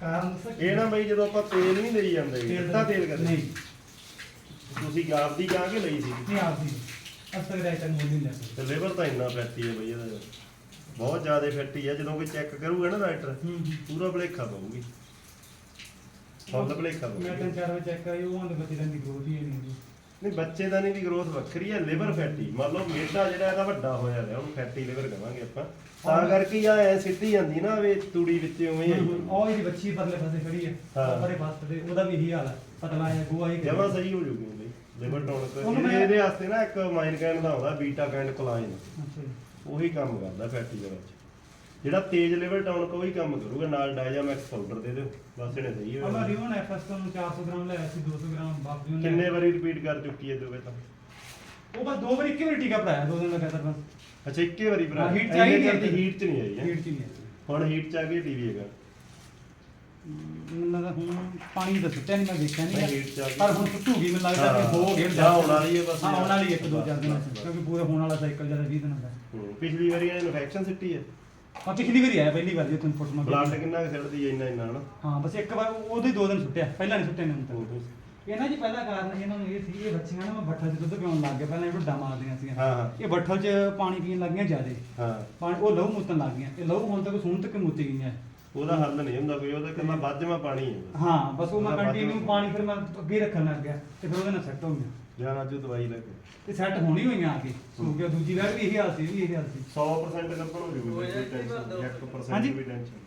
ਕਾਰਨ ਦੱਸਾਂ ਕੀ? ਇਹ ਨਾ ਬਈ ਜਦੋਂ ਆਪਾਂ ਤੇਲ ਨਹੀਂ ਲਈ ਜਾਂਦੇ ਦਿੱਤਾ ਤੇਲ ਕਦੇ ਨਹੀਂ। ਤੁਸੀਂ ਆਪ ਦੀ ਗਾਂ ਕੇ ਲਈ ਸੀ? ਨਹੀਂ ਆਪਦੀ ਅਸ ਤੱਕ ਰਾਈਟਰ ਮੁੱਲ ਨਹੀਂ ਲੈ ਸਕਦੇ ਤੇ ਲੇਬਰ ਤਾਂ ਇੰਨਾ ਫੈਟੀ ਹੈ ਬਈ ਇਹਦਾ ਬਹੁਤ ਜ਼ਿਆਦਾ ਫੈਟੀ ਹੈ ਜਦੋਂ ਕੋਈ ਚੈੱਕ ਕਰੂਗਾ ਨਾ ਡਾਕਟਰ ਹੂੰ ਪੂਰਾ ਭਲੇਖਾ ਪਊਗੀ। ਫੁੱਲ ਭਲੇਖਾ ਮੈਂ ਪਊਗੀ। ਤਿੰਨ ਚਾਰ ਵਜੇ ਚੈੱਕ ਕਰਾਈ ਉਹ ਆਂਦੇ ਬੱਚੇ ਦੀ ਗਰੋਥ ਹੀ ਨਹੀਂ ਨਹੀਂ ਬੱਚੇ ਦਾ ਨਹੀਂ ਦੀ ਗਰੋਥ ਵੱਖਰੀ ਹੈ ਲਿਵਰ ਫੈਟੀ ਮੰਨ ਲਓ ਮੇਡਾ ਜਿਹੜਾ ਇਹਦਾ ਵੱਡਾ ਹੋਇਆ ਰਿਹਾ ਉਹਨੂੰ ਫੈਟੀ ਲਿਵਰ ਕਹਾਂਗੇ ਆਪਾਂ। ਤਾਂ ਕਰਕੇ ਆ ਐ ਸਿੱਧੀ ਜਾਂਦੀ ਨਾ ਵੇ ਤੂੜੀ ਵਿੱਚ ਉਵੇਂ ਹੀ। ਆਈ ਜਾਂਦੀ। ਉਹ ਇਹਦੀ ਬੱਚੀ ਪਰਲੇ ਪਾਸੇ ਖੜੀ ਹੈ। ਹਾਂ। ਪਰੇ ਪਾਸੇ ਤੇ ਉਹਦਾ ਵੀ ਇਹੀ ਹਾਲ ਹੈ। ਪਤਲਾ ਹੈ ਗੋਆ ਹੀ ਜਮਾ ਸਹੀ ਹੋ ਜੂਗੀ ਬਈ ਲਿਵਰ ਟੌਨਿਕ ਉਹਨੂੰ ਇਹਦੇ ਮੈਂ- ਇਹਦੇ ਵਾਸਤੇ ਨਾ ਇੱਕ ਮਾਈਨ ਕੈਨ ਦਾ ਹੁੰਦਾ ਬੀਟਾ ਕੈਨ ਜੀ। ਉਹੀ ਕੰਮ ਕਰਦਾ ਫੈਟੀ ਦੇ ਵਿੱਚ। ਜਿਹੜਾ ਤੇਜ਼ ਲਿਵਰ ਟੌਨਿਕ ਉਹੀ ਕੰਮ ਕਰੂਗਾ ਨਾਲ ਡਾਇਜਾਮੈਕਸ ਪਾਊਡਰ ਦੇ ਦਿਓ। ਬਸ ਇਹਨੇ ਸਹੀ ਹੋ ਅਮਾ ਜਾਣਾ। ਰਿਓਨ ਐਫਐਸ ਤੋਂ 400 ਗ੍ਰਾਮ ਲਿਆ ਸੀ 200 ਗ੍ਰਾਮ ਬਾਪੂ ਨੇ ਕਿੰਨੇ ਵਾਰੀ ਰਿਪੀਟ ਕਰ ਚੁੱਕੀ ਹੈ ਦੋਵੇਂ ਤਾਂ? ਉਹ ਬਸ ਦੋ ਵਾਰੀ ਇੱਕ ਵਾਰੀ ਟੀਕਾ ਭਰਾਇਆ ਦੋ ਦਿਨ ਲਗਾਤਾਰ ਬਸ। ਅੱਛਾ ਇੱਕੇ ਵਾਰੀ ਭਰਾ ਹਾਂ, heat ਚ ਆਈ ਨਹੀਂ ਹੀਟ ਚ ਨਹੀਂ ਆਈ ਹੈ। ਹੀਟ ਚ ਨਹੀਂ ਆਇਆ ਹੁਣ ਹੀਟ ਚ ਆ ਗਈ ਟੀਵੀ ਹੈਗਾ। ਮੈਨੂੰ ਲੱਗਦਾ ਹੁਣ ਪਾਣੀ ਤਾਂ ਸੁੱਟਿਆ ਨਹੀਂ ਮੈਂ ਦੇਖਿਆ ਨਹੀਂ, heat ਚ ਆ ਗਈ। ਪਰ ਹੁਣ ਸੁੱਟੂਗੀ ਮੈਨੂੰ ਲੱਗਦਾ ਹਾਂ। ਕਿ ਹੋ ਗਏ ਹਾਂ, ਆਉਣ ਵਾਲੀ ਹੈ ਬਸ ਹਾਂ ਆਉਣ ਵਾਲੀ ਇੱਕ ਦੋ ਚਾਰ ਦਿਨਾਂ ਬਸ। ਕਿਉਂਕਿ ਪੂਰਾ ਹੋਣ ਵਾਲਾ ਸਾਈਕਲ ਜ਼ਿਆਦਾ 20 ਦਿਨਾਂ ਦਾ। ਹੂੰ, ਪਿਛਲੀ ਵਾਰੀ ਇਹਨੇ ਇਨਫੈਕਸ਼ਨ ਸਿੱਟੀ ਹੈ। ਆ ਪਿਛਲੀ ਵਾਰੀ ਆਇਆ ਪਹਿਲੀ ਵਾਰ ਜੇ ਤੁਹਾਨੂੰ ਫੋਟੋ ਬਲੱਡ ਕਿੰਨਾ ਕੁ ਸਿੱਟਦੀ ਹੈ ਇੰਨਾ ਇੰਨਾ ਹਨਾ? ਹਾਂ ਬਸ ਇੱਕ ਵਾਰ ਉਹਦੇ ਦੋ ਦਿਨ ਸੁੱਟਿਆ ਪਹਿਲਾਂ ਨਹੀਂ ਸੁੱਟੇ ਨੇ ਹੁਣ ਹੂੰ, ਤੱਕ ਹੂੰ। ਇਹਨਾਂ ਜੀ ਪਹਿਲਾ ਕਾਰਨ ਇਹਨਾਂ ਨੂੰ ਇਹ ਸੀ ਇਹ ਬੱਚੀਆਂ ਨਾ ਬੱਠਲ 'ਚ ਦੁੱਧ ਪਿਉਣ ਲੱਗ ਗਏ ਪਹਿਲਾਂ ਇਹ ਢੁੱਡਾ ਮਾਰਦੀਆਂ ਸੀ ਹਾਂ, ਹਾਂ। ਇਹ ਬੱਠਲ 'ਚ ਪਾਣੀ ਪੀਣ ਲੱਗੀਆਂ ਜ਼ਿਆਦੇ। ਹਾਂ। ਪਾਣੀ ਉਹ ਲਹੂ ਮੂਤਣ ਲੱਗ ਗਈਆਂ। ਇਹ ਲਹੂ ਹੁਣ ਤੱਕ ਸੂਣ ਤੱਕ ਮੁੱਤ ਗਈਆਂ। ਉਹਦਾ ਹੱਲ ਨਹੀਂ ਹੁੰਦਾ ਕੋਈ ਉਹਦਾ ਕਹਿੰਦਾ ਵੱਜਵਾ ਪਾਣੀ ਹੈ ਬਸ। ਹਾਂ ਬਸ ਉਹ ਮੈਂ ਉਹਦਾ ਕੰਟੀਨਿਊ ਵੱਧ- ਪਾਣੀ ਫਿਰ ਮੈਂ ਅੱਗੇ ਰੱਖਣ ਲੱਗ ਗਿਆ ਤੇ ਫਿਰ ਉਹਦੇ ਨਾਲ ਸੈੱਟ ਹੋ ਗਿਆ ਜਾਂ ਰਾਜੂ ਦਵਾਈ ਲੈ ਕੇ ਤੇ ਸੈੱਟ ਹੋਣੀ ਹੋਈਆਂ ਆ ਕੇ ਸੋ ਗਿਆ ਦੂਜੀ ਵਾਰ ਵੀ ਇਹੀ ਹਾਲ ਸੀ ਇਹ ਵੀ ਇਹੀ ਹਾਲ ਸੀ 100% ਲੱਭਣ ਹੋ ਜੂਗੀ ਕੋਈ ਟੈਨਸ਼ਨ ਬੰਦ। 1% ਹਾਂਜੀ। ਵੀ ਟੈਨਸ਼ਨ